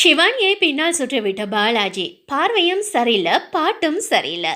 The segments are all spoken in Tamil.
ஷிவானியை பின்னால் சுற்றிவிட்ட பாலாஜி? பார்வையும் சரியில்லை பாட்டும் சரியில்லை.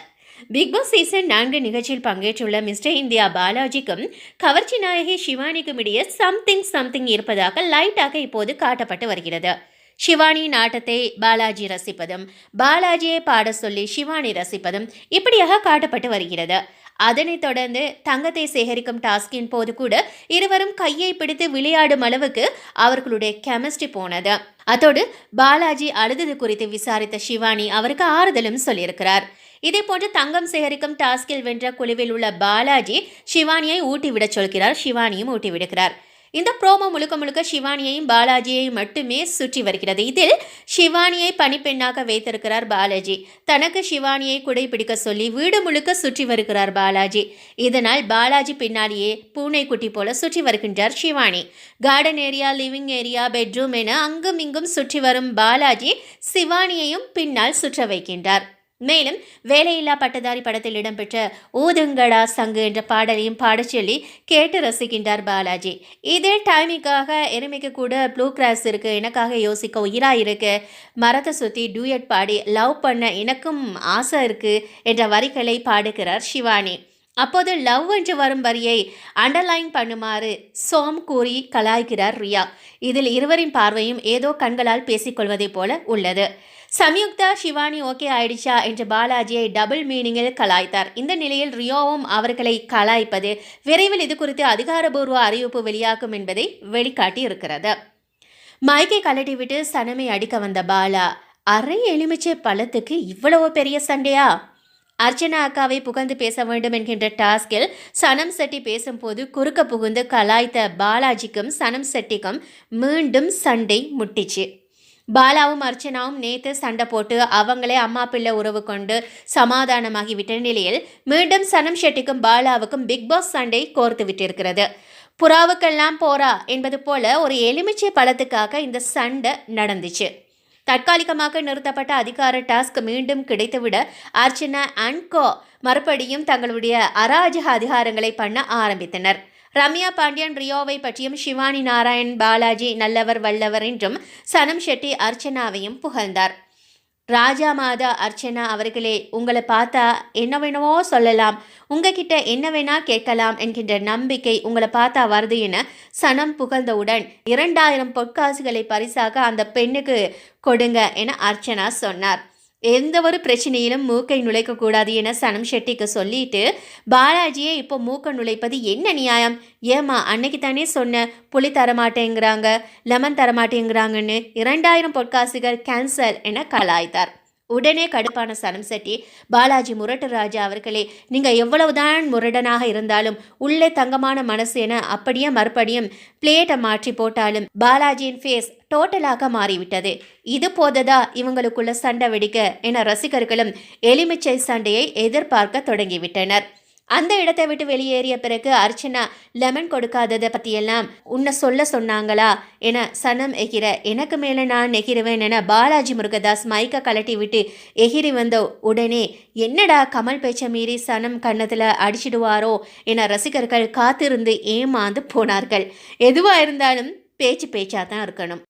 பிக் பாஸ் சீசன் நான்கு நிகழ்ச்சியில் பங்கேற்றுள்ள மிஸ்டர் இந்தியா பாலாஜிக்கும் கவர்ச்சி நாயகி ஷிவானிக்கும் இடையே சம்திங் சம்திங் இருப்பதாக லைட்டாக இப்போது காட்டப்பட்டு வருகிறது. ஷிவானியின் ஆட்டத்தை பாலாஜி ரசிப்பதும் பாலாஜியை பாட சொல்லி ஷிவானி ரசிப்பதும் இப்படியாக காட்டப்பட்டு வருகிறது. அதனைத் தொடர்ந்து தங்கத்தை சேகரிக்கும் டாஸ்கின் போது கூட இருவரும் கையை பிடித்து விளையாடும் அளவுக்கு அவர்களுடைய கெமிஸ்ட்ரி போனது. அதோடு பாலாஜி அழுதது குறித்து விசாரித்த ஷிவானி அவருக்கு ஆறுதலும் சொல்லியிருக்கிறார். இதே போன்று தங்கம் சேகரிக்கும் டாஸ்கில் வென்ற குழுவில் உள்ள பாலாஜி ஷிவானியை ஊட்டிவிடச் சொல்கிறார். ஷிவானியும் ஊட்டிவிடுகிறார். இந்த ப்ரோமோ முழுக்க முழுக்க சிவானியையும் பாலாஜியையும் மட்டுமே சுற்றி வருகிறது. இதில் சிவானியை பணிப்பெண்ணாக வைத்திருக்கிறார் பாலாஜி. தனக்கு சிவானியை குடைபிடிக்க சொல்லி வீடு முழுக்க சுற்றி வருகிறார் பாலாஜி. இதனால் பாலாஜி பின்னாலேயே பூனைக்குட்டி போல சுற்றி வருகின்றார் Shivani garden area living area bedroom என அங்கும் இங்கும் சுற்றி வரும் பாலாஜி சிவானியையும் பின்னால் சுற்ற வைக்கின்றார். மேலும் வேலையில்லா பட்டதாரி படத்தில் இடம்பெற்ற ஊதுங்கடா சங்கு என்ற பாடலையும் பாடச் சொல்லி கேட்டு ரசிக்கின்றார் பாலாஜி. இதே டைமிக்காக எருமைக்கு கூட ப்ளூ கிராஸ் இருக்கு எனக்காக யோசிக்க உயிரா இருக்கு. மரத்தை சுற்றி டூயட் பாடி லவ் பண்ண எனக்கும் ஆசை இருக்கு என்ற வரிகளை பாடுகிறார் சிவானி. அப்போது லவ் என்று வரும் வரியை அண்டர்லைன் பண்ணுமாறு சோம் கூறி கலாய்க்கிறார் ரியா. இதில் இருவரின் பார்வையும் ஏதோ கண்களால் பேசிக்கொள்வதைப் போல உள்ளது. சம்யுக்தா சிவானி ஓகே ஆயிடுச்சா என்று பாலாஜியை டபுள் மீனிங்கில் கலாய்த்தார். இந்த நிலையில் ரியோவும் அவர்களை கலாய்ப்பது விரைவில் இது குறித்து அதிகாரபூர்வ அறிவிப்பு வெளியாகும் என்பதை வெளிக்காட்டி இருக்கிறது மைக்கை கலட்டிவிட்டு சனமை அடிக்க வந்த பாலா அரை எலுமிச்சை பழத்துக்கு இவ்வளவு பெரிய சண்டையா? அர்ச்சனா அக்காவை புகழ்ந்து பேச வேண்டும் என்கின்ற டாஸ்கில் சனம் செட்டி பேசும்போது குறுக்க புகுந்து கலாய்த்த பாலாஜிக்கும் சனம் செட்டிக்கும் மீண்டும் சண்டை முட்டிச்சு. பாலாவும் அர்ச்சனாவும் நேத்து சண்டை போட்டு அவங்களே அம்மா பிள்ளை உறவு கொண்டு சமாதானமாகி விட்ட நிலையில் மீண்டும் சனம் ஷெட்டிக்கும் பாலாவுக்கும் பிக் பாஸ் சண்டை கோர்த்து விட்டிருக்கிறது. புறாவுக்கெல்லாம் போறா என்பது போல ஒரு எலுமிச்சை பழத்துக்காக இந்த சண்டை நடந்துச்சு. தற்காலிகமாக நிறுத்தப்பட்ட அதிகார டாஸ்க் மீண்டும் கிடைத்துவிட அர்ச்சனா அண்ட் கோ மறுபடியும் தங்களுடைய அராஜக அதிகாரங்களை பண்ண ஆரம்பித்தனர். ரம்யா பாண்டியன் ரியோவை பற்றியும் சிவானி நாராயண் பாலாஜி நல்லவர் வல்லவர் என்றும் சனம் ஷெட்டி அர்ச்சனாவையும் புகழ்ந்தார். ராஜா மாதா அர்ச்சனா அவர்களே உங்களை பார்த்தா என்ன வேணுமோ சொல்லலாம். உங்ககிட்ட என்ன வேணா கேட்கலாம் என்கின்ற நம்பிக்கை உங்களை பார்த்தா வருது என சனம் புகழ்ந்தவுடன் இரண்டாயிரம் பொற்காசுகளை பரிசாக அந்த பெண்ணுக்கு கொடுங்க என அர்ச்சனா சொன்னார். எந்த ஒரு பிரச்சனையிலும் மூக்கை நுழைக்கக்கூடாது என சனம் ஷெட்டிக்கு சொல்லிட்டு பாலாஜியே இப்போ மூக்கை நுழைப்பது என்ன நியாயம்? ஏமா அன்னைக்கு தானே சொன்ன புளி தரமாட்டேங்கிறாங்க லெமன் தரமாட்டேங்கிறாங்கன்னு இரண்டாயிரம் பொற்காசுகள் கேன்சல் என கலாய்த்தார். உடனே கடுப்பான சனம் செட்டி பாலாஜி முரட்டு ராஜா அவர்களே நீங்க எவ்வளவுதான் முரடனாக இருந்தாலும் உள்ளே தங்கமான மனசு என அப்படியே மறுபடியும் பிளேட்டை மாற்றி போட்டாலும் பாலாஜியின் ஃபேஸ் டோட்டலாக மாறிவிட்டது. இது போததா இவங்களுக்குள்ள சண்டை வெடிக்க என ரசிகர்களும் எலுமிச்சை சண்டையை எதிர்பார்க்க தொடங்கிவிட்டனர். அந்த இடத்தை விட்டு வெளியேறிய பிறகு அர்ச்சனா லெமன் கொடுக்காததை பற்றியெல்லாம் உன்னை சொல்ல சொன்னாங்களா என சனம் எகிர எனக்கு மேலே நான் எகிருவேன் என பாலாஜி முருகதாஸ் மைக்க கலட்டி விட்டு எகிரி வந்த உடனே என்னடா கமல் பேச்ச மீறி சனம் கன்னத்தில் அடிச்சிடுவாரோ என ரசிகர்கள் காத்திருந்து ஏமாந்து போனார்கள். எதுவாக இருந்தாலும் பேச்சு பேச்சாக தான் இருக்கணும்.